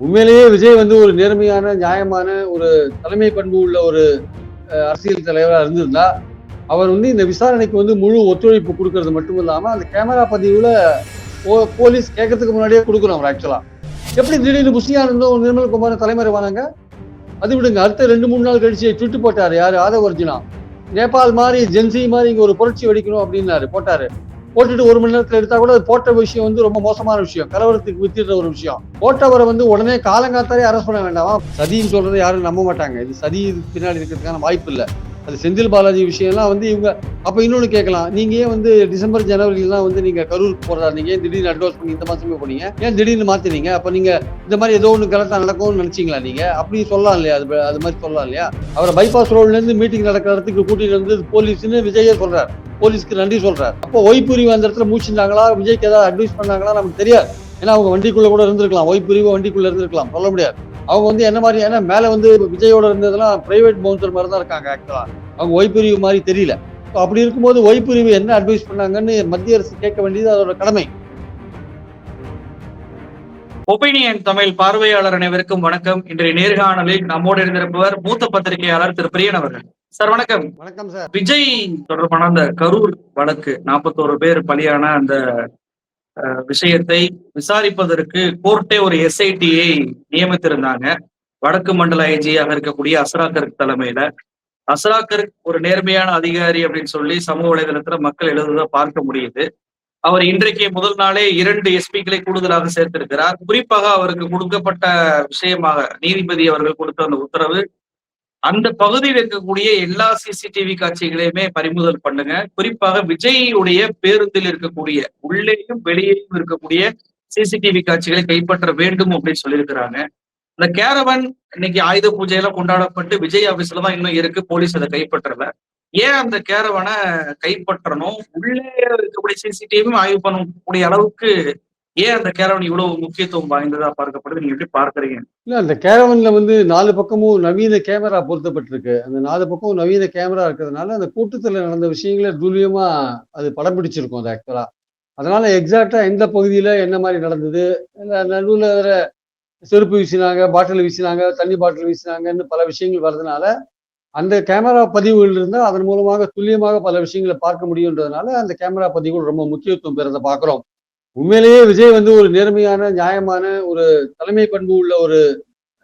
உண்மையிலேயே விஜய் வந்து ஒரு நேர்மையான நியாயமான ஒரு தலைமை பண்பு உள்ள ஒரு அரசியல் தலைவராக இருந்திருந்தா அவர் வந்து இந்த விசாரணைக்கு வந்து முழு ஒத்துழைப்பு கொடுக்கறது மட்டும் இல்லாமல் அந்த கேமரா பதிவில் போ- போலீஸ் கேட்கறதுக்கு முன்னாடியே கொடுக்கணும் அவர் ஆக்சுவலாக எப்படி திடீர்னு புஷியானந்தும் நிர்மல்குமார் தலைமறைவானாங்க அது விடுங்க அடுத்த ரெண்டு மூணு நாள் கழிச்சு ட்விட்டு போட்டார் யார்? ஆதவர்ஜினா நேபாள் மாதிரி ஜென்சி மாதிரி இங்கே ஒரு புரட்சி வெடிக்கணும் அப்படின்னாரு போட்டாரு. போட்டுட்டு ஒரு மணி நேரத்துல எடுத்தா கூட அது போட்ட விஷயம் வந்து ரொம்ப மோசமான விஷயம். கலவரத்துக்கு வித்திடுற ஒரு விஷயம். போட்டவரை வந்து உடனே காலங்காத்தாலே அரெஸ்ட் பண்ண வேண்டாமா? சதின்னு சொல்றதை யாரும் நம்ப மாட்டாங்க. இது சதி பின்னாடி இருக்கிறதுக்கான வாய்ப்பு இல்லை. அது செந்தில் பாலாஜி விஷயம்லாம் வந்து இவங்க அப்போ இன்னொன்று கேட்கலாம். நீங்க ஏன் வந்து டிசம்பர் ஜனவரிலாம் வந்து நீங்க கரூர் போறதா? நீங்க ஏன் திடீர்னு அட்வான்ஸ் பண்ணி இந்த மாசமே போனீங்க? ஏன் திடீர்னு மாத்தினீங்க? அப்போ நீங்க இந்த மாதிரி ஏதோ ஒன்று கரெக்டாக நடக்கும்னு நினைச்சீங்களா நீங்க? அப்படி சொல்லலாம் இல்லையா? அது அது மாதிரி சொல்லலாம் இல்லையா? அவரை பைபாஸ் ரோட்லேருந்து மீட்டிங் நடக்கிற இடத்துக்கு கூட்டிட்டு வந்து போலீஸ்னு விஜயே சொல்றாரு. போலீஸ்க்கு நன்றி சொல்றாரு. அப்போ ஒய்புரிவு அந்த இடத்துல மூச்சிருந்தாங்களா விஜய்க்கு ஏதாவது அட்வைஸ் பண்ணாங்களா? நமக்கு தெரியாது. ஏன்னா அவங்க வண்டிக்குள்ள கூட இருந்திருக்கலாம். ஒய்புரிவு வண்டிக்குள்ள இருந்திருக்கலாம். சொல்ல முடியாது. அவங்க வந்து என்ன மாதிரி ஏன்னா மேல வந்து விஜயோட இருந்ததெல்லாம் பிரைவேட் பவுன்சர் மாதிரி தான் இருக்காங்க ஆக்சுவலா அவங்க ஒய்புரிவு மாதிரி தெரியல. So அப்படி இருக்கும்போது ஒய்புரிவு என்ன அட்வைஸ் பண்ணாங்கன்னு மத்திய அரசு கேட்க வேண்டியது அதோட கடமை. ஒப்பீனியன் தமிழ் பார்வையாளர் அனைவருக்கும் வணக்கம். இன்றைய நேர்காணலில் நம்மோடு இருந்திருப்பவர் மூத்த பத்திரிகையாளர் திரு பிரியன் அவர்கள். சார் வணக்கம். வணக்கம் சார். விஜய் தொடர்பான அந்த கரூர் வழக்கு நாற்பத்தோரு பேர் பலியான அந்த விஷயத்தை விசாரிப்பதற்கு கோர்ட்டே ஒரு எஸ்ஐடியை நியமித்திருந்தாங்க. வடக்கு மண்டல ஐஜியாக இருக்கக்கூடிய அஸ்ராக்கர் தலைமையில. அஸ்ராக்கர் ஒரு நேர்மையான அதிகாரி அப்படின்னு சொல்லி சமூக வலைதளத்துல மக்கள் எழுதுவதை பார்க்க முடியுது. அவர் இன்றைக்கு முதல் நாளே இரண்டு எஸ்பிக்களை கூடுதலாக சேர்த்திருக்கிறார். குறிப்பாக அவருக்கு கொடுக்கப்பட்ட விஷயமாக நீதிபதி அவர்கள் கொடுத்த அந்த உத்தரவு அந்த பகுதியில் இருக்கக்கூடிய எல்லா சிசிடிவி காட்சிகளையுமே பறிமுதல் பண்ணுங்க. குறிப்பாக விஜய்யுடைய பேருந்தில் இருக்கக்கூடிய உள்ளேயும் வெளியேயும் இருக்கக்கூடிய சிசிடிவி காட்சிகளை கைப்பற்ற வேண்டும் அப்படின்னு சொல்லியிருக்கிறாங்க. இந்த கேரவன் இன்னைக்கு ஆயுத பூஜையெல்லாம் கொண்டாடப்பட்டு விஜய் ஆபீஸ்ல தான் இன்னும் இருக்கு. போலீஸ் அதை கைப்பற்றல. ஏன் அந்த கேரவனை கைப்பற்றணும்? உள்ளே இருக்கக்கூடிய சிசிடிவியும் ஆய்வு பண்ணக்கூடிய அளவுக்கு ஏன் அந்த கேரவன் இவ்வளவு முக்கியத்துவம் வாய்ந்ததா பார்க்கப்படுது? நீங்க எப்படி பார்க்கறீங்க? இல்ல அந்த கேரவன்ல வந்து நாலு பக்கமும் நவீன கேமரா பொருத்தப்பட்டிருக்கு. அந்த நாலு பக்கமும் நவீன கேமரா இருக்கிறதுனால அந்த கூட்டத்துல நடந்த விஷயங்களை துல்லியமா அது படம் பிடிச்சிருக்கும் அது ஆக்சுவலா அதனால எக்ஸாக்டா எந்த பகுதியில என்ன மாதிரி நடந்தது? நடுவில் வேற செருப்பு வீசினாங்க பாட்டில் வீசினாங்க தண்ணி பாட்டில் வீசினாங்கன்னு பல விஷயங்கள் வர்றதுனால அந்த கேமரா பதிவுகள் இருந்தால் அதன் மூலமாக துல்லியமாக பல விஷயங்களை பார்க்க முடியுன்றதுனால அந்த கேமரா பதிவுகள் ரொம்ப முக்கியத்துவம் பெறதை பார்க்குறோம். உண்மையிலேயே விஜய் வந்து ஒரு நேர்மையான நியாயமான ஒரு தலைமை பண்பு உள்ள ஒரு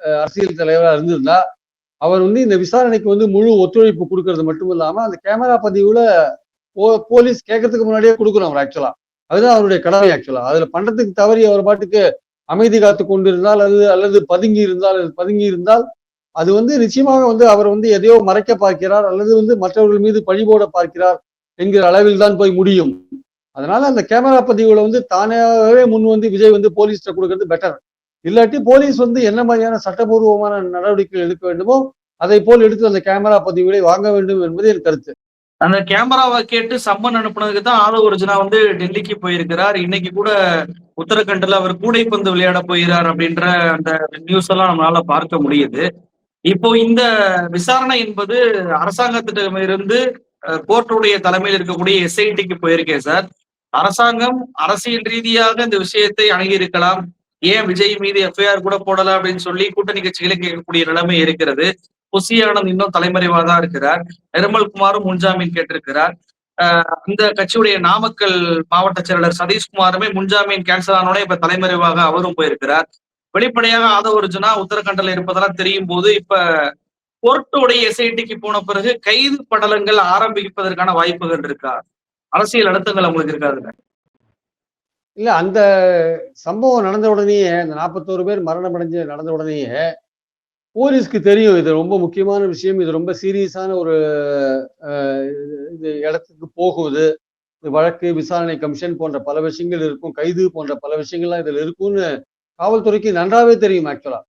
அஹ், அரசியல் தலைவராக இருந்திருந்தா அவர் வந்து இந்த விசாரணைக்கு வந்து முழு ஒத்துழைப்பு கொடுக்கறது மட்டும் இல்லாம அந்த கேமரா பதிவுல போ- போலீஸ் கேட்கறதுக்கு முன்னாடியே கொடுக்கணும் அவர் ஆக்சுவலா அதுதான் அவருடைய கடமை ஆக்சுவலா அதுல பண்றதுக்கு தவறி அவர் பாட்டுக்கு அமைதி காத்து கொண்டிருந்தால் அல்லது அல்லது பதுங்கி இருந்தால் அல்லது பதுங்கி இருந்தால் அது வந்து நிச்சயமாக வந்து அவர் வந்து எதையோ மறைக்க பார்க்கிறார் அல்லது வந்து மற்றவர்கள் மீது பழிபோட பார்க்கிறார் என்கிற அளவில் தான் போய் முடியும். அதனால அந்த கேமரா பதிவுகளை வந்து தானாகவே முன் வந்து விஜய் வந்து போலீஸ்ட கொடுக்கறது பெட்டர் இல்லாட்டி போலீஸ் வந்து என்ன மாதிரியான சட்டபூர்வமான நடவடிக்கைகள் எடுக்க வேண்டுமோ அதை போல் எடுத்து அந்த கேமரா பதிவுகளை வாங்க வேண்டும் என்பது என் கருத்து. அந்த கேமராவை கேட்டு சம்மன் அனுப்புனதுக்கு தான் ஆதவ ஒரிஜினா வந்து டெல்லிக்கு போயிருக்கிறார். இன்னைக்கு கூட உத்தரகண்ட்ல அவர் கூடைப்பந்து விளையாட போகிறார் அப்படின்ற அந்த நியூஸ் எல்லாம் நம்மளால பார்க்க முடியுது. இப்போ இந்த விசாரணை என்பது அரசாங்கத்திடமிருந்து கோர்ட்டுடைய தலைமையில் இருக்கக்கூடிய எஸ்ஐடிக்கு போயிருக்கேன் சார். அரசாங்கம் அரசியல் ரீதியாக இந்த விஷயத்தை அணுகியிருக்கலாம். ஏன் விஜய் மீது எஃப்ஐஆர் கூட போடலாம் அப்படின்னு சொல்லி கூட்டணி கட்சிகளை கேட்கக்கூடிய நிலைமை இருக்கிறது. புசி ஆனந்த் இன்னும் தலைமறைவா தான் இருக்கிறார். நிர்மல்குமாரும் முன்ஜாமீன் கேட்டிருக்கிறார். ஆஹ் அந்த கட்சியுடைய நாமக்கல் மாவட்ட செயலாளர் சதீஷ்குமாருமே முன்ஜாமீன் கேன்சல் ஆனோடனே இப்ப தலைமறைவாக அவரும் போயிருக்கிறார். வெளிப்படையாக ஆதவ அர்ஜுனா உத்தரகண்டல இருப்பதெல்லாம் தெரியும் போது இப்ப கோர்ட்டுடைய எஸ்ஐடிக்கு போன பிறகு கைது படலங்கள் ஆரம்பிப்பதற்கான வாய்ப்புகள் இருக்கா? அரசியல் அழுத்தங்கள் அவங்களுக்கு இருக்காதுல்ல இல்ல? அந்த சம்பவம் நடந்த உடனேயே அந்த நாற்பத்தோரு பேர் மரணம் அடைஞ்சு நடந்த உடனேயே போலீஸ்க்கு தெரியும் இது ரொம்ப முக்கியமான விஷயம் இது ரொம்ப சீரியஸான ஒரு இது இடத்துக்கு போகுது. வழக்கு விசாரணை கமிஷன் போன்ற பல விஷயங்கள் இருக்கும் கைது போன்ற பல விஷயங்கள்லாம் இதுல இருக்கும்னு காவல்துறைக்கு நன்றாவே தெரியும் ஆக்சுவலா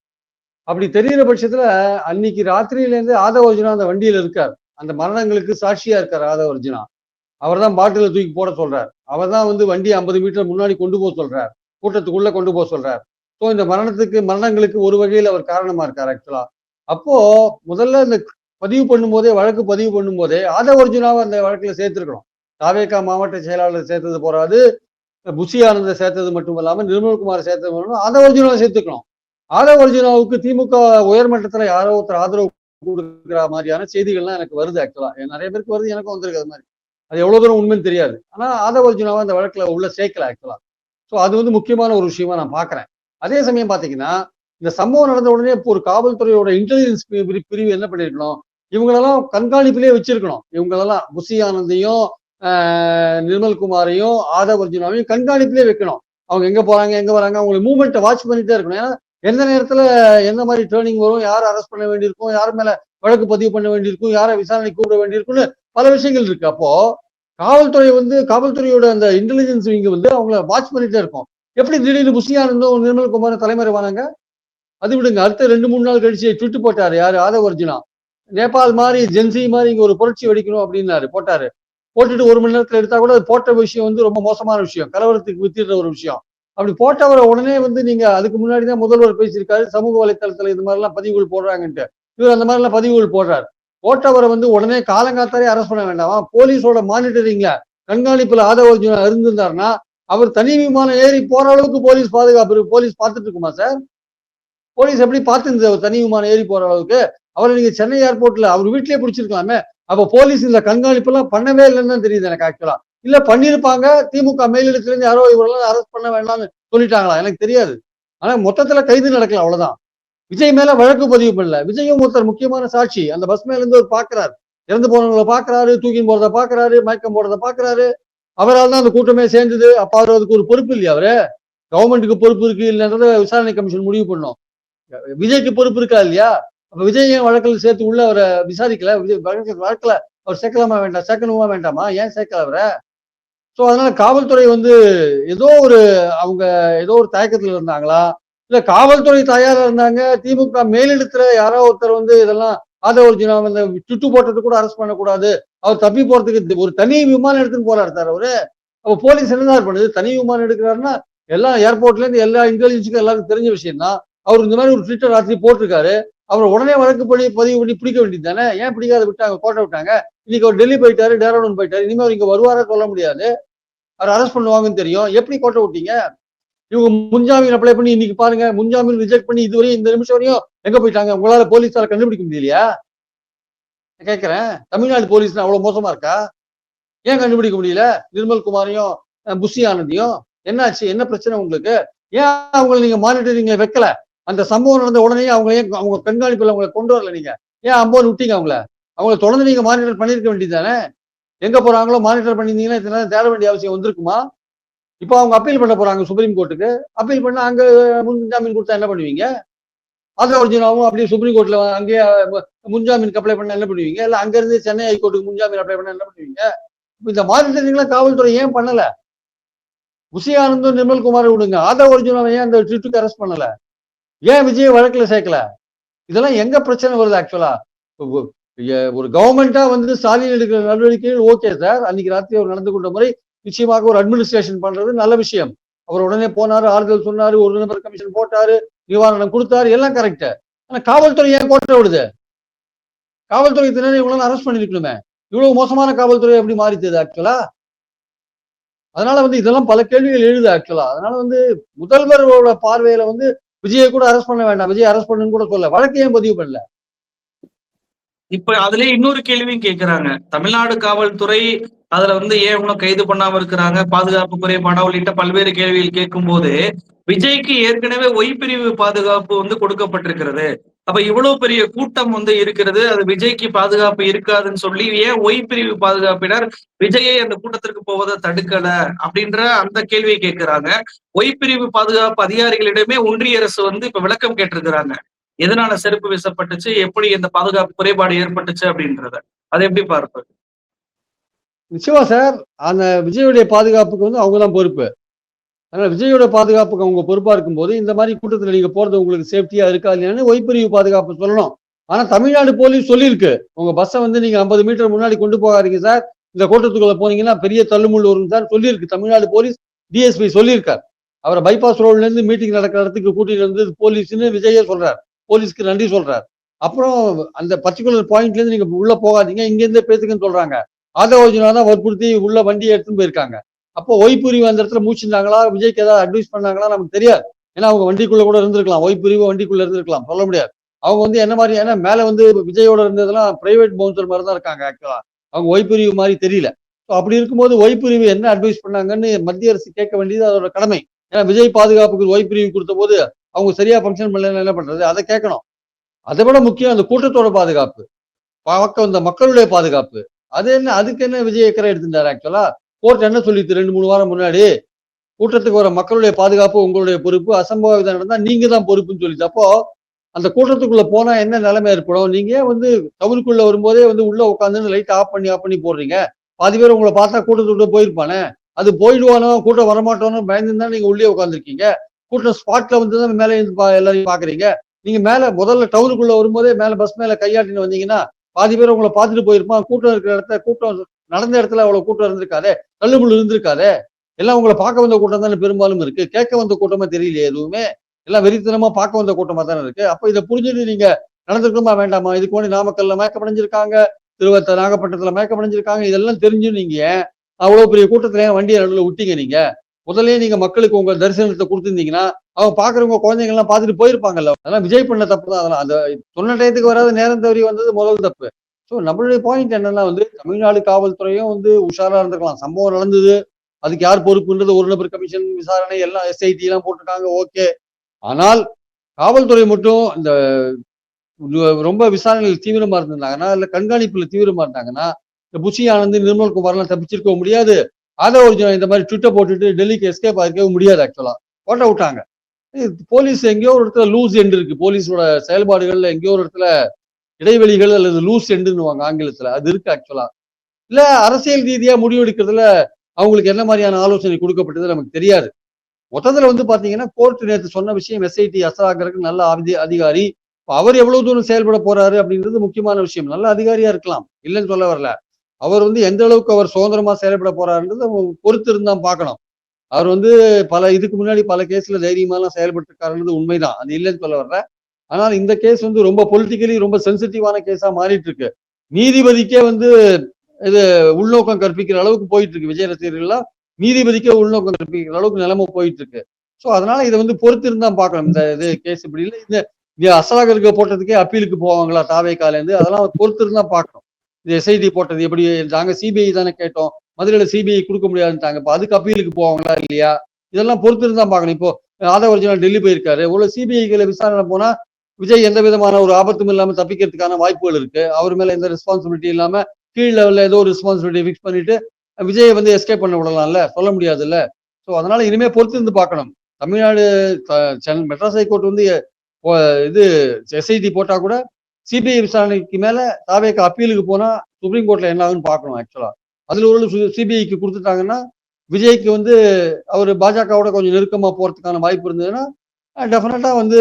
அப்படி தெரியிற பட்சத்துல அன்னைக்கு ராத்திரியில இருந்து அந்த வண்டியில இருக்கார். அந்த மரணங்களுக்கு சாட்சியா இருக்கார் ஆதவர்ஜுனா அவர் தான் பாட்டில தூக்கி போட சொல்றார். அவர் தான் வந்து வண்டி ஐம்பது மீட்டர் முன்னாடி கொண்டு போக சொல்றார். கூட்டத்துக்குள்ள கொண்டு போக சொல்றார். ஸோ இந்த மரணத்துக்கு மரணங்களுக்கு ஒரு வகையில் அவர் காரணமா இருக்கார் ஆக்சுவலா அப்போ முதல்ல இந்த பதிவு பண்ணும் போதே வழக்கு பதிவு பண்ணும்போதே அதை ஒரிஜினாவை அந்த வழக்கில் சேர்த்துருக்கணும். தாவேக்கா மாவட்ட செயலாளர் சேர்த்தது போறாது புஷி ஆனந்த சேர்த்தது மட்டும் இல்லாமல் நிர்மல்குமார் சேர்த்தது மட்டும் அதை ஒரிஜினாவை சேர்த்துக்கணும். ஆதவ ஒரிஜினாவுக்கு திமுக உயர்மட்டத்துல யாரோ ஒருத்தர் ஆதரவு கொடுக்குற மாதிரியான செய்திகள்லாம் எனக்கு வருது ஆக்சுவலா நிறைய பேருக்கு வருது எனக்கும் வந்திருக்கு அது மாதிரி. அது எவ்வளோ தூரம் உண்மைன்னு தெரியாது. ஆனால் ஆதவ அர்ஜுனாவை அந்த வழக்கில் உள்ள சேர்க்கல ஆக்சுவலாக ஸோ அது வந்து முக்கியமான ஒரு விஷயமா நான் பார்க்குறேன். அதே சமயம் பார்த்தீங்கன்னா இந்த சம்பவம் நடந்த உடனே இப்போ ஒரு காவல்துறையோட இன்டெலிஜென்ஸ் பிரிவு என்ன பண்ணிருக்கணும்? இவங்களெல்லாம் கண்காணிப்பிலே வச்சிருக்கணும். இவங்களெல்லாம் புசி ஆனந்தையும் நிர்மல்குமாரையும் நிர்மல் குமாரையும் ஆதவ அர்ஜுனாவையும் கண்காணிப்பிலே வைக்கணும். அவங்க எங்க போறாங்க எங்க வராங்க அவங்க மூவ்மெண்ட்டை வாட்ச் பண்ணிட்டே இருக்கணும். ஏன்னா எந்த நேரத்துல எந்த மாதிரி டேர்னிங் வரும் யாரை அரெஸ்ட் பண்ண வேண்டியிருக்கும் யார் மேல வழக்கு பதிவு பண்ண வேண்டியிருக்கும் யாரை விசாரணை கூப்பிட வேண்டியிருக்கும்னு பல விஷயங்கள் இருக்கு. அப்போ காவல்துறை வந்து காவல்துறையோட அந்த இன்டெலிஜென்ஸ் இங்க வந்து அவங்கள வாட்ச் பண்ணிட்டே இருக்கும். எப்படி திடீர்னு புஷியானந்தும் நிர்மல்குமார் தலைமுறை தலைமறைவானாங்க? அது விடுங்க. அடுத்த ரெண்டு மூணு நாள் கழிச்சு ட்விட்டு போட்டாரு. யாரு? ஆதவ அர்ஜுனா நேபாள் மாதிரி ஜென்சி மாதிரி இங்க ஒரு புரட்சி வெடிக்கணும் அப்படின்னாரு. போட்டாரு. போட்டுட்டு ஒரு மணி நேரத்துல எடுத்தா கூட அது போட்ட விஷயம் வந்து ரொம்ப மோசமான விஷயம். கலவரத்துக்கு வித்திடுற ஒரு விஷயம். அப்படி போட்டவரை உடனே வந்து நீங்க அதுக்கு முன்னாடி தான் முதல்வர் பேசியிருக்காரு. சமூக வலைத்தளத்துல இது மாதிரிலாம் பதிவுகள் போடுறாங்கன்ட்டு. இவர் அந்த மாதிரிலாம் பதிவுகள் போடுறாரு. போட்டவரை வந்து உடனே காலங்காத்தாலே அரெஸ்ட் பண்ண வேண்டாமா. போலீஸோட மானிட்டரிங்ல கண்காணிப்புல ஆதவ அர்ஜுனா இருந்திருந்தாருன்னா அவர் தனி விமானம் ஏறி போற அளவுக்கு போலீஸ் பாதுகாப்பு இருக்கு. போலீஸ் பார்த்துட்டு இருக்குமா சார் போலீஸ் எப்படி பார்த்துருந்தது அவர் தனி விமானம் ஏறி போற அளவுக்கு? அவரை நீங்க சென்னை ஏர்போர்ட்ல அவர் வீட்லயே பிடிச்சிருக்கலாமே. அப்ப போலீஸ் இந்த கண்காணிப்பு எல்லாம் பண்ணவே இல்லைன்னு தான் தெரியுது எனக்கு ஆக்சுவலா இல்ல பண்ணிருப்பாங்க. திமுக மேலிடத்துல இருந்து யாரோ இவரெல்லாம் அரெஸ்ட் பண்ண வேண்டாம்னு சொல்லிட்டாங்களா? எனக்கு தெரியாது. ஆனா மொத்தத்துல கைது நடக்கல அவ்வளவுதான். விஜய் மேல வழக்கு பதிவு பண்ணல. விஜயும் ஒருத்தர் முக்கியமான சாட்சி. அந்த பஸ் மேல இருந்து அவர் பாக்குறாரு. இறந்து போனவங்களை பாக்குறாரு தூக்கின்னு போறத பாக்குறாரு மயக்கம் போடுறத பாக்குறாரு. அவரால் தான் அந்த கூட்டமே சேர்ந்தது. அப்ப அவர் அதுக்கு ஒரு பொறுப்பு இல்லையா அவரு? கவர்மெண்ட்டுக்கு பொறுப்பு இருக்கு இல்லைன்றத விசாரணை கமிஷன் முடிவு பண்ணோம். விஜய்க்கு பொறுப்பு இருக்கா இல்லையா? அப்ப விஜய் ஏன் வழக்கில் சேர்த்து உள்ள அவரை விசாரிக்கல? விஜய் வழக்கு- வழக்குல. அவர் சேர்க்கலாமா வேண்டாம்? சேர்க்கணுமா வேண்டாமா? ஏன் சேர்க்கல அவரை? ஸோ அதனால காவல்துறை வந்து ஏதோ ஒரு அவங்க ஏதோ ஒரு தயக்கத்துல இருந்தாங்களா? இல்ல காவல்துறை தயாரா இருந்தாங்க. திமுக மேலிடத்துல யாரோ ஒருத்தர் வந்து இதெல்லாம் ஆதவ அந்த சுட்டு போட்டது கூட அரெஸ்ட் பண்ணக்கூடாது. அவர் தப்பி போறதுக்கு ஒரு தனி விமானம் எடுத்துன்னு போறாரு சார் அவரு. அப்ப போலீஸ் என்னதான் பண்ணுது? தனி விமானம் எடுக்கிறாருன்னா எல்லா ஏர்போர்ட்ல இருந்து எல்லா இன்டெலிஜென்ஸுக்கும் எல்லாருக்கும் தெரிஞ்ச விஷயம் தான் அவர் இந்த மாதிரி ஒரு ட்விட்டர் ராத்திரி போட்டிருக்காரு. அவர் உடனே வழக்கு பண்ணி பதிவு பண்ணி பிடிக்க வேண்டியது தானே? ஏன் பிடிக்காத விட்டாங்க கோட்டை விட்டாங்க? இன்னைக்கு அவர் டெல்லி போயிட்டாரு டேராடூன் போயிட்டாரு. இனிமே அவர் இங்க வருவாரா சொல்ல முடியாது. அவர் அரெஸ்ட் பண்ணுவாங்கன்னு தெரியும். எப்படி கோட்டை விட்டீங்க? இவங்க முன்ஜாமீன் அப்ளை பண்ணி இன்னைக்கு பாருங்க முன்ஜாமீன் ரிஜெக்ட் பண்ணி இதுவரையும் இந்த நிமிஷம் வரையும் எங்க போயிட்டாங்க? உங்களால போலீஸால கண்டுபிடிக்க முடியலையா? கேட்கிறேன் தமிழ்நாடு போலீஸ் அவ்வளவு மோசமா இருக்கா? ஏன் கண்டுபிடிக்க முடியல? நிர்மல் குமாரையும் புஷி ஆனந்தையும்? என்னாச்சு? என்ன பிரச்சனை உங்களுக்கு? ஏன் அவங்களை நீங்க மானிட்டரிங்ல வைக்கல? அந்த சம்பவம் நடந்த உடனே அவங்க ஏன் அவங்க கண்காணிப்புல அவங்களை கொண்டு வரல நீங்க? ஏன் அம்போன்னு விட்டீங்க அவங்கள? அவங்கள தொடர்ந்து நீங்க மானிட்டர் பண்ணிருக்க வேண்டியதானே எங்க போறாங்களோ மானிட்டர் பண்ணியிருந்தீங்கன்னா இத்தனை தேட வேண்டிய அவசியம் வந்திருக்குமா? இப்போ அவங்க அப்பீல் பண்ண போறாங்க சுப்ரீம் கோர்ட்டுக்கு அப்பீல் பண்ண அங்க முன்ஜாமீன் கொடுத்தா என்ன பண்ணுவீங்க? ஆதவ ஒரிஜினாவும் அப்படியே சுப்ரீம் கோர்ட்ல அங்கேயே முன்ஜாமீனுக்கு அப்ளை பண்ண என்ன பண்ணுவீங்க? இல்ல அங்க இருந்து சென்னை ஹைகோர்ட்டுக்கு முன்ஜாமீன் அப்ளை பண்ண என்ன பண்ணுவீங்க? இந்த மாதிரி தெரிஞ்சீங்களா காவல்துறை ஏன் பண்ணல? உசியானந்தும் நிர்மல் குமாரை விடுங்க. ஆதவ ஒரிஜினாவை ஏன் அந்த ட்விட்டுக்கு அரெஸ்ட் பண்ணல? ஏன் விஜய் வழக்குல சேர்க்கல? இதெல்லாம் எங்க பிரச்சனை வருது ஆக்சுவலா ஒரு கவர்மெண்டா வந்து ஸ்டாலின் எடுக்கிற நடவடிக்கைகள் ஓகே சார் அன்னைக்கு ராத்திரி அவர் நடந்து கொண்ட முறை நிச்சயமாக ஒரு அட்மினிஸ்ட்ரேஷன் பண்றது நல்ல விஷயம். அவர் உடனே போனாரு ஆறுதல் சொன்னாரு ஒரு நபர் கமிஷன் போட்டாரு நிவாரணம் கொடுத்தாரு எல்லாம் கரெக்டு ஆனா காவல்துறை ஏன் கோட்டை விடுது? காவல்துறை தினம் இவ்வளவு அரெஸ்ட் பண்ணிருக்கணுமே. இவ்வளவு மோசமான காவல்துறை எப்படி மாறித்தது ஆக்சுவலா அதனால வந்து இதெல்லாம் பல கேள்விகள் எழுது ஆக்சுவலா அதனால வந்து முதல்வரோட பார்வையில வந்து விஜயை கூட அரெஸ்ட் பண்ண வேண்டாம். விஜய் அரெஸ்ட் பண்ணுன்னு கூட சொல்ல வழக்கு ஏன் பதிவு பண்ணல? இப்ப அதுல இன்னொரு கேள்வியும் கேக்குறாங்க. தமிழ்நாடு காவல்துறை அதுல வந்து ஏன் இன்னும் கைது பண்ணாம இருக்கிறாங்க? பாதுகாப்பு குறைபாடா உள்ளிட்ட பல்வேறு கேள்விகள் கேட்கும் போது விஜய்க்கு ஏற்கனவே ஒய் பிரிவு பாதுகாப்பு வந்து கொடுக்கப்பட்டிருக்கிறது. அப்ப இவ்வளவு பெரிய கூட்டம் வந்து இருக்கிறது. அது விஜய்க்கு பாதுகாப்பு இருக்காதுன்னு சொல்லி ஏன் ஒய் பிரிவு பாதுகாப்பினர் விஜயை அந்த கூட்டத்திற்கு போவதை தடுக்கல அப்படின்ற அந்த கேள்வியை கேட்கிறாங்க. ஒய் பிரிவு பாதுகாப்பு அதிகாரிகளிடமே ஒன்றிய அரசு வந்து இப்ப விளக்கம் கேட்டிருக்கிறாங்க. எதனால செருப்பு வீசப்பட்டுச்சு? எப்படி இந்த பாதுகாப்பு குறைபாடு ஏற்பட்டுச்சு அப்படின்றத. அதை எப்படி பார்ப்பது? நிச்சயமா சார் அந்த விஜயுடைய பாதுகாப்புக்கு வந்து அவங்க தான் பொறுப்பு. அதனால விஜயோட பாதுகாப்புக்கு அவங்க பொறுப்பா இருக்கும்போது இந்த மாதிரி கூட்டத்தில் நீங்க போறது உங்களுக்கு சேஃப்டியா இருக்கா இல்லையான்னு ஒய்பிரிவு பாதுகாப்பு சொல்லணும். ஆனா தமிழ்நாடு போலீஸ் சொல்லியிருக்கு. உங்க பஸ்ஸை வந்து நீங்க ஐம்பது மீட்டர் முன்னாடி கொண்டு போகாதீங்க சார். இந்த கூட்டத்துக்குள்ள போனீங்கன்னா பெரிய தள்ளுமுள் வரும் சார். சொல்லியிருக்கு. தமிழ்நாடு போலீஸ் டிஎஸ்பி சொல்லியிருக்கார். அவரை பைபாஸ் ரோட்ல இருந்து மீட்டிங் நடக்கிற இடத்துக்கு கூட்டிட்டு வந்து போலீஸ்னு விஜயே சொல்றாரு. போலீஸ்க்கு நன்றி சொல்றார். அப்புறம் அந்த பர்டிகுலர் பாயிண்ட்ல இருந்து நீங்க உள்ள போகாதீங்க. இங்க இருந்தே பேசுங்கன்னு சொல்றாங்க. ஆதவஜனா தான் வற்புறுத்தி உள்ள வண்டியை எடுத்துன்னு போயிருக்காங்க. அப்போ ஒய்புரி அந்த இடத்துல மூச்சிருந்தாங்களா விஜய்க்கு ஏதாவது அட்வைஸ் பண்ணாங்களா நமக்கு தெரியாது. ஏன்னா அவங்க வண்டிக்குள்ள கூட இருந்திருக்கலாம். ஒய் வண்டிக்குள்ள இருந்திருக்கலாம். சொல்ல முடியாது. அவங்க வந்து என்ன மாதிரி ஏன்னா மேல வந்து விஜயோட இருந்ததெல்லாம் பிரைவேட் பவுன்சர் மாதிரி தான் இருக்காங்க ஆக்சுவலா அவங்க ஒய் மாதிரி தெரியல. ஸோ அப்படி இருக்கும்போது ஒய் என்ன அட்வைஸ் பண்ணாங்கன்னு மத்திய அரசு கேட்க வேண்டியது அதோட கடமை. ஏன்னா விஜய் பாதுகாப்புக்கு ஒய் கொடுத்த போது அவங்க சரியா ஃபங்க்ஷன் பண்ணல என்ன பண்றது? அதை கேட்கணும். அதை விட முக்கியம் அந்த கூட்டத்தோட பாதுகாப்பு. பார்க்க வந்த மக்களுடைய பாதுகாப்பு. அது என்ன அதுக்கு என்ன விஜய் எக்கரை எடுத்துட்டாரு ஆக்சுவலா கோர்ட் என்ன சொல்லிட்டு ரெண்டு மூணு வாரம் முன்னாடி? கூட்டத்துக்கு வர மக்களுடைய பாதுகாப்பு உங்களுடைய பொறுப்பு அசம்பாவிதம் நடந்தா நீங்க தான் பொறுப்புன்னு சொல்லிட்டு அப்போ அந்த கூட்டத்துக்குள்ள போனா என்ன நிலைமை ஏற்படும்? நீங்க வந்து டவுனுக்குள்ள வரும்போதே வந்து உள்ள உட்காந்து லைட் ஆஃப் பண்ணி ஆஃப் பண்ணி போடுறீங்க? பாதி பேர் உங்களை பார்த்தா கூட்டத்துக்குள்ள போயிருப்பானே? அது போயிடுவானோ? கூட்டம் வரமாட்டோன்னு பயந்துருந்தா நீங்க உள்ளே உட்காந்துருக்கீங்க கூட்டம் ஸ்பாட்ல வந்து தான் மேலே பா- எல்லாரையும் பாக்குறீங்க நீங்க மேல முதல்ல டவுனுக்குள்ள வரும்போதே மேல பஸ் மேல கையாட்டின்னு வந்தீங்கன்னா பாதி பேர் உங்களை பார்த்துட்டு போயிருப்பான் கூட்டம் இருக்கிற இடத்துல கூட்டம் நடந்த இடத்துல அவ்வளவு கூட்டம் இருந்திருக்காதே? தள்ளுபுள் இருந்திருக்காதே? எல்லாம் உங்களை பார்க்க வந்த கூட்டம் தானே பெரும்பாலும் இருக்கு. கேட்க வந்த கூட்டமா தெரியலையே எதுவுமே? எல்லாம் வெறித்தனமா பார்க்க வந்த கூட்டமா தானே இருக்கு. அப்ப இதை புரிஞ்சுட்டு நீங்க நடந்திருக்குமா வேண்டாமா? இதுக்கு முன்னாடி நாமக்கல்ல மயக்கப்படைஞ்சிருக்காங்க திருவத்த நாகப்பட்டினத்துல மயக்கப்படைஞ்சிருக்காங்க இதெல்லாம் தெரிஞ்சு நீங்க ஏன் அவ்வளவு பெரிய கூட்டத்துல ஏன் வண்டியை நடுவில் விட்டீங்க நீங்க? முதலே நீங்க மக்களுக்கு உங்க தரிசனத்தை கொடுத்துருந்தீங்கன்னா அவங்க பாக்குறவங்க குழந்தைங்க எல்லாம் பார்த்துட்டு போயிருப்பாங்கல்ல. அதெல்லாம் விஜய் பண்ண தப்பு தான். அதெல்லாம் அந்த சொன்ன டயத்துக்கு வராத நேரம் தவறி வந்தது முதல் தப்பு. ஸோ நம்மளுடைய பாயிண்ட் என்னன்னா வந்து தமிழ்நாடு காவல்துறையும் வந்து உஷாரா இருந்திருக்கலாம் சம்பவம் நடந்தது. அதுக்கு யார் பொறுப்புன்றது ஒரு நபர் கமிஷன் விசாரணை எல்லாம் எஸ்ஐடி எல்லாம் போட்டிருக்காங்க ஓகே. ஆனால் காவல்துறை மட்டும் இந்த ரொம்ப விசாரணையில் தீவிரமா இருந்திருந்தாங்கன்னா இல்ல கண்காணிப்புல தீவிரமா இருந்தாங்கன்னா இந்த புஷி ஆனந்த் நிர்மல் குமார்லாம் தப்பிச்சிருக்க முடியாது. அதை ஒரு இந்த மாதிரி ட்விட்டர் போட்டுட்டு டெல்லிக்கு எஸ்கேப் ஆகிருக்கவே முடியாது ஆக்சுவலா போட்ட விட்டாங்க. இது போலீஸ் எங்கேயோ ஒரு இடத்துல லூஸ் எண்டு இருக்கு. போலீஸோட செயல்பாடுகள்ல எங்கேயோ ஒரு இடத்துல இடைவெளிகள் அல்லது லூஸ் எண்டுன்னுவாங்க ஆங்கிலத்துல. அது இருக்கு ஆக்சுவலா இல்ல அரசியல் ரீதியா முடிவெடுக்கிறதுல அவங்களுக்கு என்ன மாதிரியான ஆலோசனை கொடுக்கப்பட்டது நமக்கு தெரியாது. மொத்தத்துல வந்து பாத்தீங்கன்னா கோர்ட் நேற்று சொன்ன விஷயம் எஸ்ஐடி அசராகருக்கு நல்ல அதிகாரி. அவர் எவ்வளவு தூரம் செயல்பட போறாரு அப்படின்றது முக்கியமான விஷயம். நல்ல அதிகாரியா இருக்கலாம். இல்லைன்னு சொல்ல வரல. அவர் வந்து எந்த அளவுக்கு அவர் சுதந்திரமா செயல்பட போறாருன்றது பொறுத்து இருந்தான் பார்க்கணும். அவர் வந்து பல இதுக்கு முன்னாடி பல கேஸ்ல தைரியமாலாம் செயல்பட்டுருக்காருன்றது உண்மைதான். அது இல்லைன்னு சொல்ல வர்ற ஆனால் இந்த கேஸ் வந்து ரொம்ப பொலிட்டிக்கலி ரொம்ப சென்சிட்டிவான கேஸா மாறிட்டு இருக்கு நீதிபதிக்கே வந்து இது உள்நோக்கம் கற்பிக்கிற அளவுக்கு போயிட்டு இருக்கு விஜய் ரசிகர்கள்லாம். நீதிபதிக்கே உள்நோக்கம் கற்பிக்கிற அளவுக்கு நிலைமை போயிட்டு இருக்கு ஸோ அதனால இதை வந்து பொறுத்து இருந்தான் பார்க்கணும். இந்த இது கேஸ் இப்படி இல்லை. இந்த இது அசலாகருக்கு போட்டதுக்கே அப்பீலுக்கு போவாங்களா தாவே காலேந்து அதெல்லாம் பொறுத்து இருந்தா பார்க்கணும். இது எஸ்ஐடி போட்டது எப்படி நாங்க சிபிஐ தானே கேட்டோம். மதுரையில சிபிஐ கொடுக்க முடியாதுன்ட்டாங்க. இப்போ அதுக்கு அப்பீலுக்கு போவாங்களா இல்லையா? இதெல்லாம் பொறுத்து இருந்தா பார்க்கணும். இப்போ ஆதவ ஒரிஜினல் டெல்லி போயிருக்காரு. உள்ள சிபிஐ விசாரணை போனா விஜய் எந்த விதமான ஒரு ஆபத்தும் இல்லாம தப்பிக்கிறதுக்கான வாய்ப்புகள் இருக்கு. அவர் மேல எந்த ரெஸ்பான்சிபிலிட்டி இல்லாம கீழ் லெவல்ல ஏதோ ஒரு ரெஸ்பான்சிபிலிட்டி ஃபிக்ஸ் பண்ணிட்டு விஜயை வந்து எஸ்கேப் பண்ண விடலாம்ல? சொல்ல முடியாதுல்ல? ஸோ அதனால இனிமே பொறுத்து இருந்து பார்க்கணும். தமிழ்நாடு சென்னை மெட்ராஸ் ஹைகோர்ட் வந்து இது எஸ்ஐடி போட்டா கூட சிபிஐ விசாரணைக்கு மேல தாவேக்கு அப்பீலுக்கு போனா சுப்ரீம் கோர்ட்ல என்ன ஆகுன்னு பார்க்கணும் ஆக்சுவலா அதுல ஒரு சிபிஐக்கு கொடுத்துட்டாங்கன்னா விஜய்க்கு வந்து அவர் பாஜகவோட கொஞ்சம் நெருக்கமா போறதுக்கான வாய்ப்பு இருந்ததுன்னா டெஃபினட்டா வந்து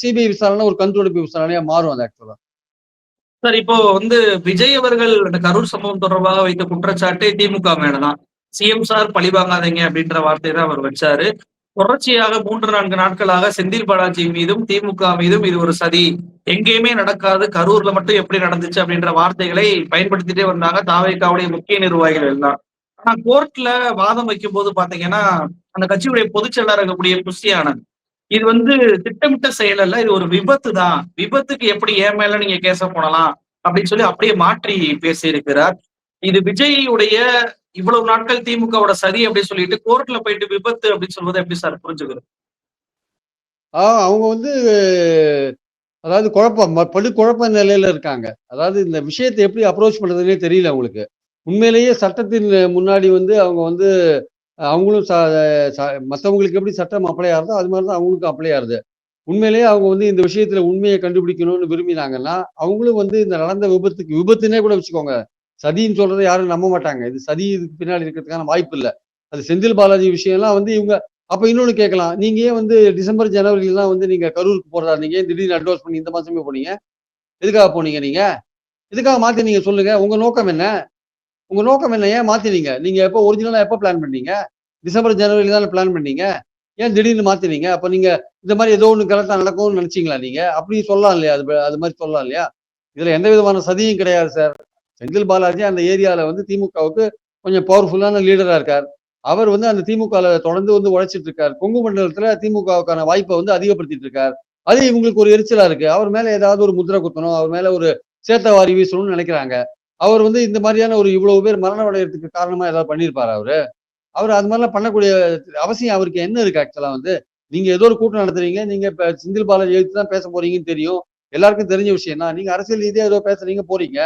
சிபிஐ விசாரணை ஒரு கண்துடைப்பு விசாரணையா மாறும் அது ஆக்சுவலா சார் இப்போ வந்து விஜய் அவர்கள் இந்த கரூர் சம்பவம் தொடர்பாக வைத்த குற்றச்சாட்டு திமுக மேலதான். சிஎம் சார் பழிவாங்காதீங்க அப்படின்ற வார்த்தையை தான் அவர் வச்சாரு. தொடர்ச்சியாக மூன்று நான்கு நாட்களாக செந்தில் பாலாஜி மீதும் திமுக மீதும் இது ஒரு சதி. எங்கேயுமே நடக்காது. கரூர்ல மட்டும் எப்படி நடந்துச்சு அப்படின்ற வார்த்தைகளை பயன்படுத்திட்டே வந்தாங்க தாவைக்காவுடைய முக்கிய நிர்வாகிகள் எல்லாம். ஆனா கோர்ட்ல வாதம் வைக்கும் போது பாத்தீங்கன்னா அந்த கட்சியுடைய பொதுச் செயலாளர் இருக்கக்கூடிய குஸ்தி இது வந்து திட்டமிட்ட செயல் அல்ல இது ஒரு விபத்து தான். விபத்துக்கு எப்படி ஏன் மேல நீங்க கேச போனலாம் அப்படின்னு சொல்லி அப்படியே மாற்றி பேசியிருக்கிறார். இது விஜய் உடைய இவ்வளவு நாட்கள் திமுகவோட சதி அப்படின்னு சொல்லிட்டு கோர்ட்ல போயிட்டு விபத்து அப்படின்னு சொல்வதை எப்படி சார் புரிஞ்சுக்கிறது? ஆஹ் அவங்க வந்து அதாவது குழப்பம் படு குழப்ப நிலையில இருக்காங்க. அதாவது இந்த விஷயத்தை எப்படி அப்ரோச் பண்றதுன்னே தெரியல அவங்களுக்கு. உண்மையிலேயே சட்டத்தின் முன்னாடி வந்து அவங்க வந்து அவங்களும் ச- ச- மத்தவங்களுக்கு எப்படி சட்டம் அப்ளை ஆகுதோ அது மாதிரி தான் அவங்களுக்கும் அப்ளை ஆகுது. உண்மையிலேயே அவங்க வந்து இந்த விஷயத்துல உண்மையை கண்டுபிடிக்கணும்னு விரும்பினாங்கன்னா அவங்களும் வந்து இந்த நடந்த விபத்துக்கு விபத்துனே கூட வச்சுக்கோங்க. சதின்னு சொல்றதை யாரும் நம்ப மாட்டாங்க. இது சதி இதுக்கு பின்னாடி இருக்கிறதுக்கான வாய்ப்பு இல்லை. அது செந்தில் பாலாஜி விஷயம்லாம் வந்து இவங்க அப்ப இன்னொன்னு கேட்கலாம். நீங்க ஏன் வந்து டிசம்பர் ஜனவரிலாம் வந்து நீங்க கரூருக்கு போறதா நீங்க திடீர்னு அட்வான்ஸ் பண்ணி இந்த மாசமே போனீங்க? எதுக்காக போனீங்க நீங்க? எதுக்காக மாத்தினீங்க சொல்லுங்க. உங்க நோக்கம் என்ன? உங்க நோக்கம் என்ன? ஏன் மாத்தினீங்க? நீங்க எப்போ ஒரிஜினலா எப்போ பிளான் பண்ணீங்க? டிசம்பர் ஜனவரில தானே பிளான் பண்ணீங்க? ஏன் திடீர்னு மாத்தினீங்க? அப்ப நீங்க இந்த மாதிரி ஏதோ ஒன்று கரெக்டாக நடக்கும்னு நினைச்சீங்களா நீங்க? அப்படி சொல்லலாம் இல்லையா? அது அது மாதிரி சொல்லலாம் இல்லையா? இதுல எந்த விதமான சதியும் கிடையாது சார் செந்தில் பாலாஜி அந்த ஏரியாவில் வந்து திமுகவுக்கு கொஞ்சம் பவர்ஃபுல்லான லீடராக இருக்கார். அவர் வந்து அந்த திமுகவில் தொடர்ந்து வந்து உழைச்சிட்டு இருக்கார். கொங்கு மண்டலத்தில் திமுகவுக்கான வாய்ப்பை வந்து அதிகப்படுத்திட்டு இருக்கார். அது இவங்களுக்கு ஒரு எரிச்சலா இருக்கு. அவர் மேல ஏதாவது ஒரு முதிரை குத்தணும் அவர் மேல ஒரு சேத்த வாரி வீசணும்னு நினைக்கிறாங்க. அவர் வந்து இந்த மாதிரியான ஒரு இவ்வளவு பேர் மரணம் அடையறதுக்கு காரணமா ஏதாவது பண்ணியிருப்பாரு அவரு? அவர் அது மாதிரிலாம் பண்ணக்கூடிய அவசியம் அவருக்கு என்ன இருக்கு ஆக்சுவலா வந்து? நீங்க ஏதோ ஒரு கூட்டம் நடத்துறீங்க. நீங்க இப்ப செந்தில் பாலாஜி எழுத்து தான் பேச போறீங்கன்னு தெரியும். எல்லாருக்கும் தெரிஞ்ச விஷயம் தான் நீங்க அரசியல் ரீதியா ஏதோ பேசுறீங்க போறீங்க.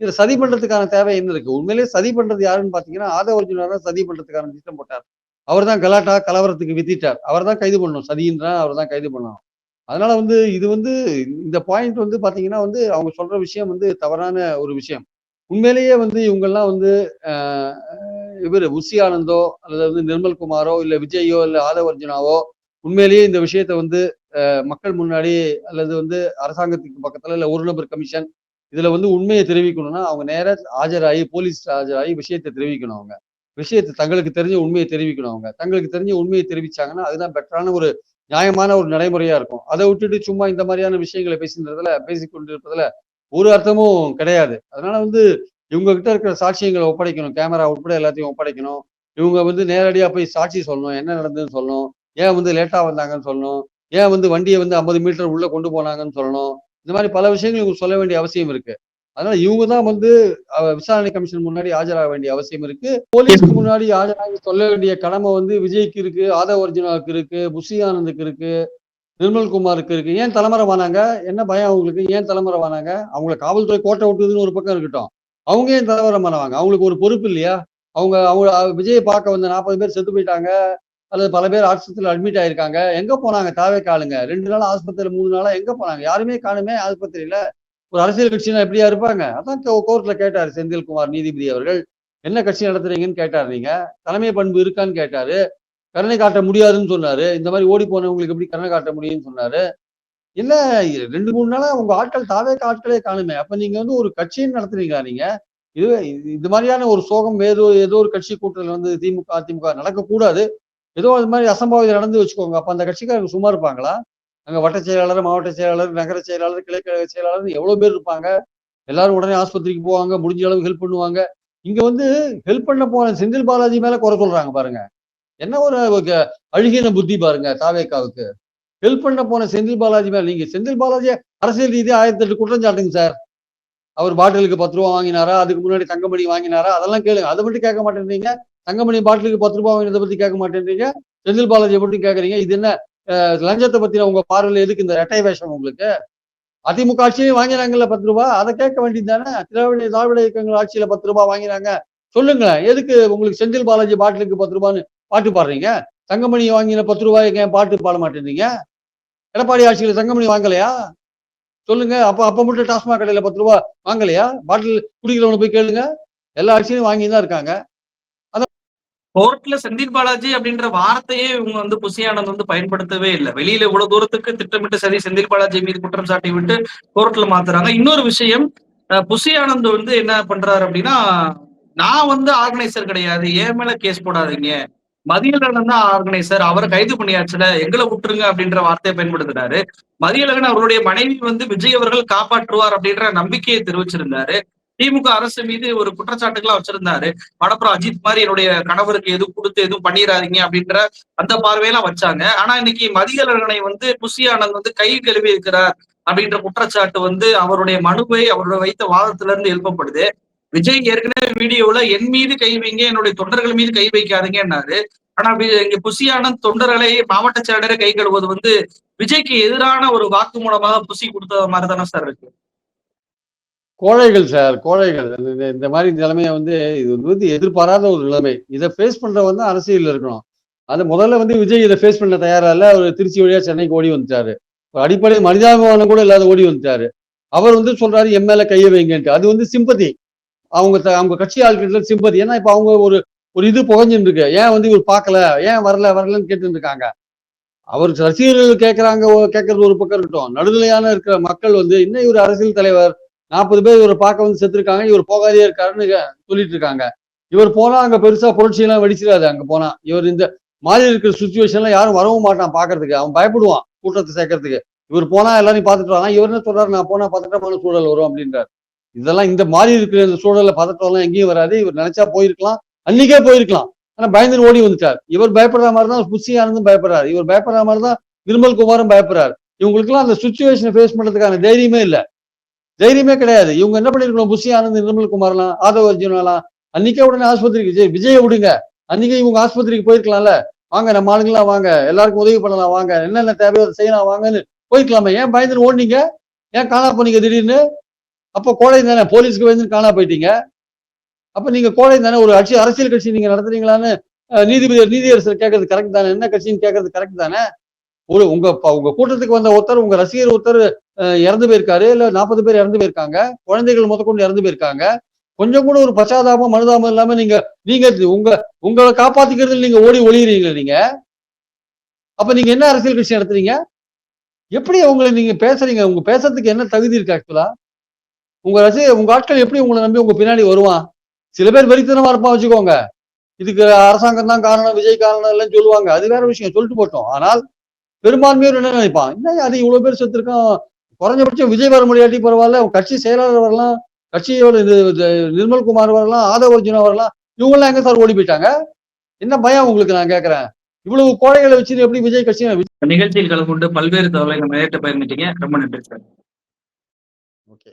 இதுல சதி பண்றதுக்கான தேவை என்ன இருக்கு? உண்மையிலேயே சதி பண்றது யாருன்னு பாத்தீங்கன்னா ஆதவர்ஜுனா தான் சதி பண்றதுக்கான திட்டம் போட்டார். அவர் தான் கலாட்டா கலவரத்துக்கு வித்திட்டார். அவர் தான் கைது பண்ணணும். சதின்றா அவர் தான் கைது பண்ணணும். அதனால வந்து இது வந்து இந்த பாயிண்ட் வந்து பாத்தீங்கன்னா வந்து அவங்க சொல்ற விஷயம் வந்து தவறான ஒரு விஷயம். உண்மையிலேயே வந்து இவங்கெல்லாம் வந்து இவர் உசி ஆனந்தோ அல்லது வந்து நிர்மல் குமாரோ இல்லை விஜயோ ஆதவ அர்ஜுனாவோ உண்மையிலேயே இந்த விஷயத்த வந்து மக்கள் முன்னாடி அல்லது வந்து அரசாங்கத்துக்கு பக்கத்துல இல்லை ஒரு நபர் கமிஷன் இதுல வந்து உண்மையை தெரிவிக்கணும்னா அவங்க நேராக ஆஜராகி போலீஸ் ஆஜராகி விஷயத்தை தெரிவிக்கணும் அவங்க. விஷயத்தை தங்களுக்கு தெரிஞ்ச உண்மையை தெரிவிக்கணும் அவங்க. தங்களுக்கு தெரிஞ்ச உண்மையை தெரிவிச்சாங்கன்னா அதுதான் பெட்டரான ஒரு நியாயமான ஒரு நடைமுறையா இருக்கும். அதை விட்டுட்டு சும்மா இந்த மாதிரியான விஷயங்களை பேசுறதுல பேசிக்கொண்டிருப்பதுல ஒரு அர்த்தமும் கிடையாது. அதனால வந்து இவங்க கிட்ட இருக்கிற சாட்சியங்களை ஒப்படைக்கணும். கேமரா உட்பட எல்லாத்தையும் ஒப்படைக்கணும். இவங்க வந்து நேரடியாக போய் சாட்சி சொல்லணும். என்ன நடந்ததுன்னு சொல்லணும். ஏன் வந்து லேட்டா வந்தாங்கன்னு சொல்லணும். ஏன் வந்து வண்டியை வந்து ஐம்பது மீட்டர் உள்ள கொண்டு போனாங்கன்னு சொல்லணும். இந்த மாதிரி பல விஷயங்கள் இவங்க சொல்ல வேண்டிய அவசியம் இருக்கு. அதனால இவங்க தான் வந்து விசாரணை கமிஷன் முன்னாடி ஆஜராக வேண்டிய அவசியம் இருக்கு. போலீஸ்க்கு முன்னாடி ஆஜராகி சொல்ல வேண்டிய கடமை வந்து விஜய்க்கு இருக்கு ஆதவ ஒரிஜினாவுக்கு இருக்கு புஷி ஆனந்துக்கு இருக்கு நிர்மல்குமாருக்கு இருக்கு. ஏன் தலைமுறை வானாங்க என்ன பயம் அவங்களுக்கு? ஏன் தலைமுறை வானாங்க அவங்கள காவல்துறை கோட்டை விட்டுதுன்னு ஒரு பக்கம் இருக்கட்டும். அவங்க ஏன் தலைவரை வாங்க அவங்களுக்கு ஒரு பொறுப்பு இல்லையா? அவங்க அவங்க விஜயை பார்க்க வந்த நாற்பது பேர் செத்து போயிட்டாங்க. அல்லது பல பேர் ஆஸ்பத்திரியில் அட்மிட் ஆயிருக்காங்க. எங்க போனாங்க? தாவே காலுங்க ரெண்டு நாள் ஆஸ்பத்திரியில மூணு நாளா எங்க போனாங்க? யாருமே காணுமே ஆஸ்பத்திரியில. ஒரு அரசியல் கட்சினா எப்படியா இருப்பாங்க? அதான் கோர்ட்ல கேட்டாரு செந்தில்குமார் நீதிபதி அவர்கள். என்ன கட்சி நடத்துறீங்கன்னு கேட்டாரு நீங்க. தலைமை பண்பு இருக்கான்னு கேட்டாரு. கருணை காட்ட முடியாதுன்னு சொன்னாரு. இந்த மாதிரி ஓடி போனவங்களுக்கு எப்படி கருணை காட்ட முடியும்னு சொன்னாரு? இல்ல ரெண்டு மூணு நாளா உங்க ஆட்கள் தாவே ஆட்களே காணுமே. அப்ப நீங்க வந்து ஒரு கட்சின்னு நடத்துறீங்களா நீங்க? இது இது- இது மாதிரியான ஒரு சோகம் ஏதோ ஏதோ ஒரு கட்சி கூட்டத்தில் வந்து திமுக அதிமுக நடக்கக்கூடாது. ஏதோ அது மாதிரி அசம்பாவிதம் நடந்து வச்சுக்கோங்க. அப்போ அந்த கட்சிக்காரங்க சும்மா இருப்பாங்களா? அங்கே வட்ட செயலாளர் மாவட்ட செயலாளர் நகர செயலாளர் கிளைக்கழக செயலாளர் எவ்வளோ பேர் இருப்பாங்க? எல்லாரும் உடனே ஆஸ்பத்திரிக்கு போவாங்க முடிஞ்ச அளவு ஹெல்ப் பண்ணுவாங்க. இங்க வந்து ஹெல்ப் பண்ண போன செந்தில் பாலாஜி மேல குறை சொல்றாங்க பாருங்க. என்ன ஒரு க- அழுகின புத்தி பாருங்க தாவேக்காவுக்கு. ஹெல்ப் பண்ண போன செந்தில் பாலாஜி மேல நீங்க செந்தில் பாலாஜி அரசியல் ரீதியாக ஆயிரத்தி எட்டு குற்றம் சாட்டுங்க சார் அவர் பாட்டிலுக்கு பத்து ரூபா வாங்கினாரா? அதுக்கு முன்னாடி தங்கமணி வாங்கினாரா? அதெல்லாம் கேளுங்க. அதை மட்டும் கேட்க மாட்டேன்றீங்க. தங்கமணி பாட்டிலுக்கு பத்து ரூபா வாங்கினதை பத்தி கேட்க மாட்டேன்றீங்க. செந்தில் பாலாஜி மட்டும் கேட்குறீங்க. இது என்ன லஞ்சத்தை பத்தின உங்க பார்வையில் எதுக்கு இந்த ரெட்டை வேஷம் உங்களுக்கு? அதிமுக ஆட்சியிலையும் வாங்கினாங்கல்ல பத்து ரூபாய். அதை கேட்க வேண்டியது தானே திராவிட திராவிட இயக்கங்கள் ஆட்சியில பத்து ரூபாய் வாங்கினாங்க. சொல்லுங்களேன் எதுக்கு உங்களுக்கு செந்தில் பாலாஜி பாட்டிலுக்கு பத்து ரூபான்னு பாட்டு பாடுறீங்க? தங்கமணி வாங்கின பத்து ரூபாய்க்கு ஏன் பாட்டு பாட மாட்டேன்றீங்க? எடப்பாடி ஆட்சியில் தங்கமணி வாங்கலையா? சொல்லுங்க அப்ப அப்ப மட்டும் டாஸ்மாக் கடையில பத்து ரூபாய் வாங்கலையா? பாட்டில் குடிக்கிறவனை போய் கேளுங்க. எல்லா ஆட்சியிலும் வாங்கி தான் இருக்காங்க. கோர்ட்ல செந்தில் பாலாஜி அப்படின்ற வார்த்தையே இவங்க வந்து புசியானந்த் வந்து பயன்படுத்தவே இல்லை. வெளியில இவ்வளவு தூரத்துக்கு திட்டமிட்டு சரி செந்தில் பாலாஜி மீது குற்றம் சாட்டி விட்டு கோர்ட்ல மாத்துறாங்க. இன்னொரு விஷயம் அஹ், புசி ஆனந்த் வந்து என்ன பண்றாரு அப்படின்னா நான் வந்து ஆர்கனைசர் கிடையாது ஏன் மேல கேஸ் போடாதீங்க? மதியழகன் தான் ஆர்கனைசர் அவரை கைது பண்ணியாச்சுல எங்களை விட்டுருங்க அப்படின்ற வார்த்தையை பயன்படுத்தினாரு. மதியழகன் அவருடைய மனைவி வந்து விஜய் அவர்கள் காப்பாற்றுவார் அப்படின்ற நம்பிக்கையை தெரிவிச்சிருந்தாரு. திமுக அரசு மீது ஒரு குற்றச்சாட்டுகளா வச்சிருந்தாரு. மடப்புறம் அஜித் மாதிரி என்னுடைய கணவருக்கு எதுவும் கொடுத்து எதுவும் பண்ணிடாதீங்க அப்படின்ற அந்த பார்வையெல்லாம் வச்சாங்க. ஆனா இன்னைக்கு மதியழகனை வந்து புசி ஆனந்த் வந்து கை கழுவி இருக்கிறார் அப்படின்ற குற்றச்சாட்டு வந்து அவருடைய மனுவை அவருடைய வைத்த வாதத்துல இருந்து எழுப்பப்படுது. விஜய் ஏற்கனவே வீடியோல என் மீது கை வைங்க என்னுடைய தொண்டர்கள் மீது கை வைக்காதீங்கன்னாரு. ஆனா இங்க புசி ஆனந்த் தொண்டர்களை மாவட்ட செயலரை கை கழுவுவது வந்து விஜய்க்கு எதிரான ஒரு வாக்கு மூலமாக புசி கொடுத்த மாதிரி தானே சார் இருக்கு? கோழைகள் சார் கோழைகள். இந்த- இந்த- இந்த மாதிரி நிலைமையை வந்து இது வந்து எதிர்பாராத ஒரு நிலைமை. இதை ஃபேஸ் பண்றவங்க தான் அரசியல் இருக்கணும். அது முதல்ல வந்து விஜய் இதை ஃபேஸ் பண்ண தயாரா அவர் திருச்சி வழியா சென்னைக்கு ஓடி வந்துட்டாரு. அடிப்படை மனிதாபிமானம் கூட இல்லாத ஓடி வந்துட்டாரு. அவர் வந்து சொல்றாரு என் மேல கையை வைங்கன்ட்டு. அது வந்து சிம்பதி அவங்க த- அவங்க கட்சி ஆட்கிட்ட சிம்பதி ஏன்னா இப்ப அவங்க ஒரு ஒரு இது புகஞ்சுட்டு இருக்கு ஏன் வந்து இவர் பார்க்கல? ஏன் வரல வரலன்னு கேட்டு இருக்காங்க அவர் ரசிகர்கள் கேட்கறாங்க கேட்கறது ஒரு பக்கம் இருக்கட்டும். நடுநிலையான இருக்கிற மக்கள் வந்து இன்னும் இவர் அரசியல் தலைவர் நாற்பது பேர் இவரை பார்க்க வந்து செத்துருக்காங்க இவர் போகாதே இருக்காருன்னு சொல்லிட்டு இருக்காங்க இவர் போனா அங்க பெருசா புரட்சியெல்லாம் வெடிச்சிடாது அங்க போனா. இவர் இந்த மாதிரி இருக்கிற சுச்சுவேஷன்ல யாரும் வரவும் மாட்டான் பாக்குறதுக்கு அவன் பயப்படுவான் கூட்டத்தை சேர்க்கறதுக்கு. இவர் போனா எல்லாரையும் பார்த்துட்டு வரான். இவர் என்ன சொல்றாரு நான் போனா பதட்டமான சூழல் வரும் அப்படின்றார். இதெல்லாம் இந்த மாதிரி இருக்கிற இந்த சூழல்ல பதட்டம்லாம் எங்கேயும் வராது. இவர் நினைச்சா போயிருக்கலாம். அன்னைக்கே போயிருக்கலாம். ஆனா பயந்து ஓடி வந்துட்டார். இவர் பயப்படுற மாதிரி தான் புஷி ஆனந்தும் பயப்படுறாரு. இவர் பயப்படுற மாதிரி தான் நிர்மல் குமாரும் பயப்படுறாரு. இவங்களுக்குலாம் அந்த சுச்சுவேஷனை ஃபேஸ் பண்றதுக்கான தைரியமே இல்லை. தைரியமே கிடையாது. இவங்க என்ன பண்ணிருக்கணும்? புஷி ஆனந்த் நிர்மல் குமார்லாம் ஆதவ அர்ஜுனாலாம் அன்னைக்கே உடனே ஆஸ்பத்திரிக்கு விஜய் விஜய விடுங்க. அன்னைக்கே இவங்க ஆஸ்பத்திரிக்கு போயிருக்கலாம்ல? வாங்க நம்ம ஆளுங்களாம் வாங்க எல்லாருக்கும் உதவி பண்ணலாம் வாங்க. என்னென்ன தேவையோ அதை செய்யலாம் வாங்கன்னு போயிருக்கலாமே ஏன் பயந்துட்டு ஓடினீங்க? ஏன் காணா போனீங்க திடீர்னு? அப்போ கோழை தானே போலீஸ்க்கு வந்து காணா போயிட்டீங்க. அப்ப நீங்க கோழை தானே ஒரு கட்சி அரசியல் கட்சி நீங்க நடத்துறீங்களான்னு நீதிபதி நீதியரசர் கேட்கறது கரெக்ட் தானே? என்ன கட்சின்னு கேட்கறது கரெக்ட் தானே? ஒரு உங்க உங்க கூட்டத்துக்கு வந்த ஒருத்தர் உங்க ரசிகர் ஒருத்தர் இறந்து போயிருக்காரு இல்ல நாற்பது பேர் இறந்து போயிருக்காங்க குழந்தைகள் முதற்கொண்டு இறந்து போயிருக்காங்க. கொஞ்சம் கூட ஒரு பச்சாதாபம் மனுதாபம் இல்லாம நீங்க நீங்க உங்க உங்களை காப்பாத்திக்கிறது நீங்க ஓடி ஒளியுறீங்களா நீங்க. அப்ப நீங்க என்ன அரசியல் கட்சி நடத்துறீங்க? எப்படி உங்களை நீங்க பேசுறீங்க? உங்க பேசுறதுக்கு என்ன தகுதி இருக்கு ஆக்சுவலா உங்க ரசிகர் உங்க ஆட்கள் எப்படி உங்களை நம்பி உங்க பின்னாடி வருவான்? சில பேர் வெறித்தனமா இருப்பான் வச்சுக்கோங்க. இதுக்கு அரசாங்கம் தான் காரணம் விஜய் காரணம் இல்லைன்னு சொல்லுவாங்க. அது வேற விஷயம் சொல்லிட்டு போட்டோம். ஆனால் பெரும்பான்மையோர் என்ன நினைப்பான்? என்ன அது இவ்வளவு பேர் செத்துருக்கான்? குறைஞ்சபட்சம் விஜய் வர முடியாட்டி பரவாயில்ல கட்சி செயலாளர் வரலாம் கட்சியோட நிர்மல்குமார் வரலாம் ஆதவ் அர்ஜுனா வரலாம் இவங்கெல்லாம் எங்க சார் ஓடி போயிட்டாங்க? என்ன பயம் உங்களுக்கு நான் கேட்கறேன் இவ்வளவு கோழைகளை வச்சு எப்படி விஜய் கட்சி நிகழ்ச்சியில் கலந்து கொண்டு பல்வேறு தகவலை நம்ம நேரிட்ட பயிர்ந்துட்டீங்க ரொம்ப நன்றி சார். ஓகே.